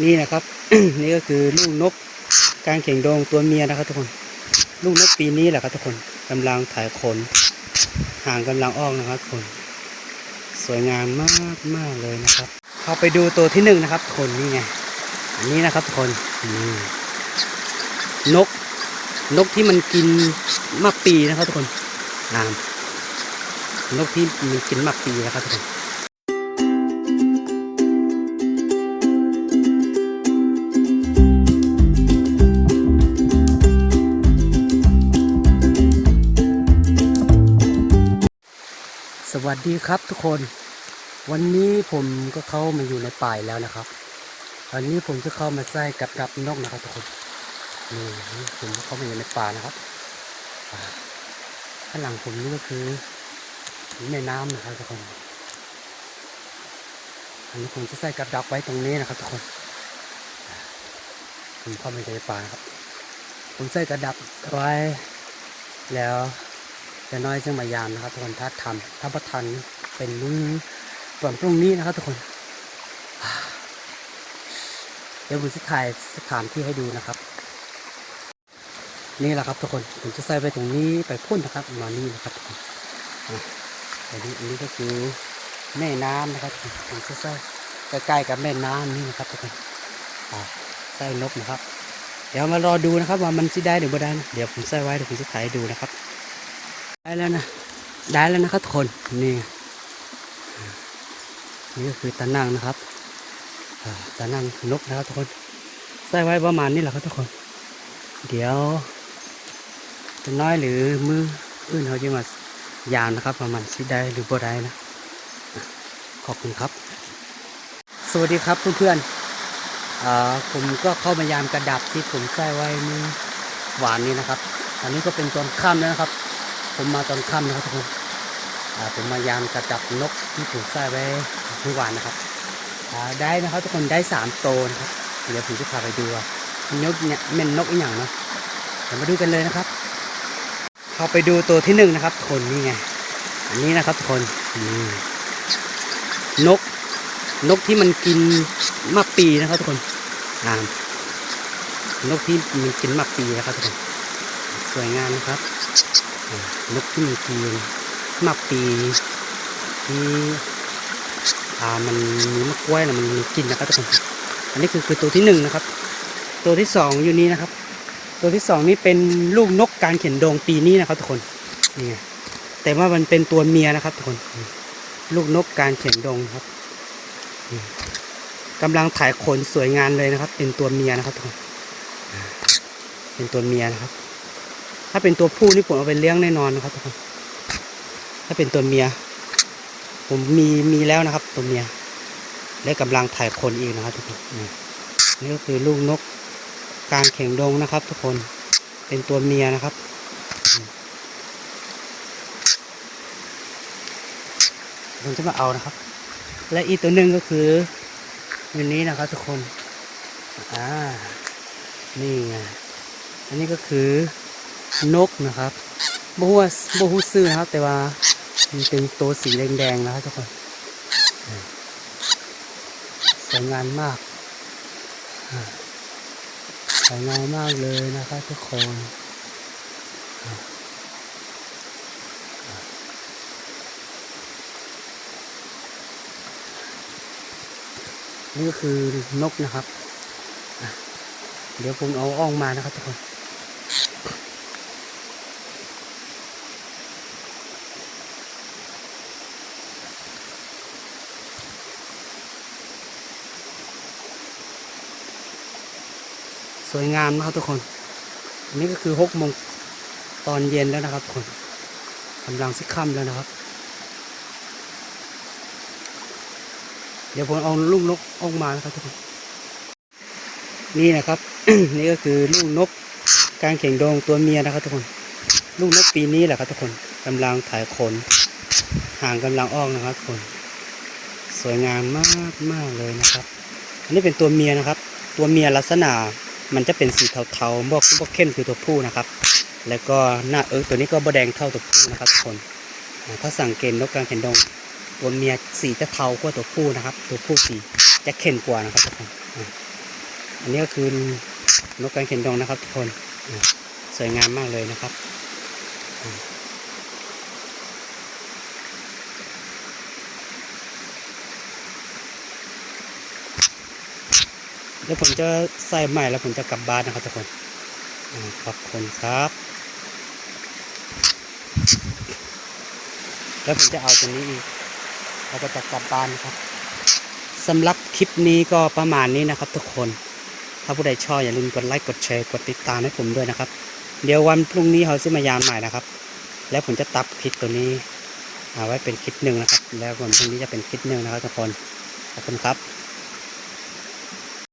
นี่นะครับ นี่ก็คือลูกนกกางเข่งดงตัวเมียนะครับทุกคน ลูกนกปีนี้แหละครับทุกคนกำลังถ่ายขนหางกำลังออกนะครับทุกคน สวยงามมากมากเลยนะครับเข้าไปดูตัวที่หนึ่งนะครับทุกคนนี่ไงอันนี้นะครับทุกคนนี่นก นกที่มันกินมากปีนะครับทุกคนอ่านกที่มันกินมากปีนะครับทุกคน วัสดีครับทุกคน วันนี้ผมก็เข้ามาอยู่ในป่าแล้วนะครับวันนี้ผมจะเข้ามาใส่กับดับนกนะครับทุกคนนี่ผมก็เข้ามาอยู่ในป่านะครับข้างหลังผมนี่ก็คือแม่น้ำนะครับทุกคนอันนี้ผมจะใส่กับดักไว้ตรงนี้นะครับทุกคนผมเข้ามาอยู่ในป่านะครับ ผมใส่กระดับไว้แล้ว จะน้อยจึงมายามนะครับทุกคนถ้าทำถ้าประทันเป็นมื้อวันพรุ่งนี้นะครับทุกคน เดี๋ยวผมจะถ่ายสถานที่ให้ดูนะครับ นี่แหละครับทุกคนผมจะใส่ไปตรงนี้ไปพ่นนะครับมานี่นะครับทุกคนอันนี้อันนี้ก็คือแม่น้ำนะครับผมจะใส่ใกล้ๆกับแม่น้ำนี่นะครับทุกคนใส่นกนะครับ เดี๋ยวมารอดูนะครับว่ามันสิได้หรือไม่ได้นะเดี๋ยวผมใส่ไว้เดี๋ยวผมจะถ่ายดูนะครับ ได้แล้วนะ ได้แล้วนะครับทุกคน นี่ นี่ก็คือตานั่งนะครับอ่าตานั่งนกนะครับทุกคน ใส่ไว้ประมาณนี้แหละครับทุกคน เดี๋ยว จะน้อยหรือมืออื่นเขาจะมายามนะครับ ประมาณสิได้หรือบ่ได้นะ ขอบคุณครับ สวัสดีครับเพื่อนๆผมก็เข้ามายามกระดับที่ผมใส่ไว้มื่อวานนี้นะครับ อันนี้ก็เป็นตอนค่ำแล้วนะครับ ผมมาตอนค่ำนะครับทุกคนผมมายามกระดับนกที่ผมใส่ไว้เมื่อวานนะครับได้นะครับทุกคนได้สามโตวนะครับเดี๋ยวผมจะพาไปดูว่านกเนี่ยเป็นนกอีกอย่างเนาะเดี๋ยวมาดูกันเลยนะครับเข้าไปดูตัวที่หนึ่งนะครับคนนี่ไงอันนี้นะครับทุกคนนกนกที่มันกินมากปีนะครับทุกคนอ่านกที่มันกินมากปีนะครับทุกคนสวยงามนะครับ นกที่มันกินมากปีที่อ่ามันมีมะกล้วยนะมันมีกินนะครับทุกคนอันนี้คือคือตัวที่หนึ่งนะครับ ตัวที่สองอยู่นี้นะครับ ตัวที่สองนี่เป็นลูกนกการเขียนโดงปีนี้นะครับทุกคนนี่ไงแต่ว่ามันเป็นตัวเมียนะครับทุกคน ลูกนกการเขียนดงครับกำลังถ่ายขนสวยงามเลยนะครับ เป็นตัวเมียนะครับทุกคนเป็นตัวเมียนะครับ ถ้าเป็นตัวผู้นี่ผมเอาไปเลี้ยงแน่นอนนะครับทุกคนถ้าเป็นตัวเมีย ผมมีมีแล้วนะครับ ตัวเมียและกำลังถ่ายขนอีกนะครับทุกคนนี่ก็คือลูกนกกลางเข่งดงนะครับ ทุกคนเป็นตัวเมียนะครับผมจะมาเอานะครับ และอีกตัวหนึ่งก็คืออยู่นี้นะครับทุกคนอ่านี่ไงอันนี้ก็คือ นกนะครับบฮูว่าบฮูซื้อนะครับ แต่ว่ามันเป็นตัวสีแดงๆนะครับทุกคนสวยงามมากสวยงามมากเลยนะครับทุกคนนี่ก็คือนกนะครับ เดี๋ยวผมเอาอ่อกมานะครับทุกคน สวยงามนะครับทุกคน อันนี้ก็คือหกโมงตอนเย็นแล้วนะครับทุกคนกำลังสิค่ำแล้วนะครับ เดี๋ยวผมเอาลูกนกออกมานะครับทุกคน นี่นะครับ นี่ก็คือลูกนกกลางเข่งดงตัวเมียนะครับทุกคน ลูกนกปีนี้แหละครับทุกคนกำลังถ่ายขนห่างกำลังออกนะครับทุกคน สวยงามมากมากเลยนะครับ อันนี้เป็นตัวเมียนะครับ ตัวเมียลักษณะ มันจะเป็นสีเทาๆบวกบวกเข้มคือตัวผู้นะครับ แล้วก็หน้าเอิร์กตัวนี้ก็บแดงเท่าตัวผู้นะครับทุกคนอ่าถ้าสังเกตนกกลางเขนดงตัวเมียสีจะเทากว่าตัวผู้นะครับ ตัวผู้สีจะเข้มกว่านะครับทุกคนอันนี้ก็คือนกกางเขนดงนะครับทุกคนสวยงามมากเลยนะครับ เดี๋ยวผมจะใส่ใหม่แล้วผมจะกลับบ้านนะครับทุกคนขอบคุณครับ แล้วผมจะเอาตัวนี้อีกแล้วก็จะกลับบ้านครับสำหรับคลิปนี้ก็ประมาณนี้นะครับ ทุกคน ถ้าผู้ใดชอบอย่าลืมกดไลค์กดแชร์กดติดตามให้ผมด้วยนะครับ เดี๋ยววันพรุ่งนี้เขาจะมายามใหม่นะครับ แล้วผมจะตับคลิปตัวนี้เอาไว้เป็นคลิปหนึ่งนะครับ แล้ววันพรุ่งนี้จะเป็นคลิปหนึ่งนะครับทุกคนขอบคุณครับ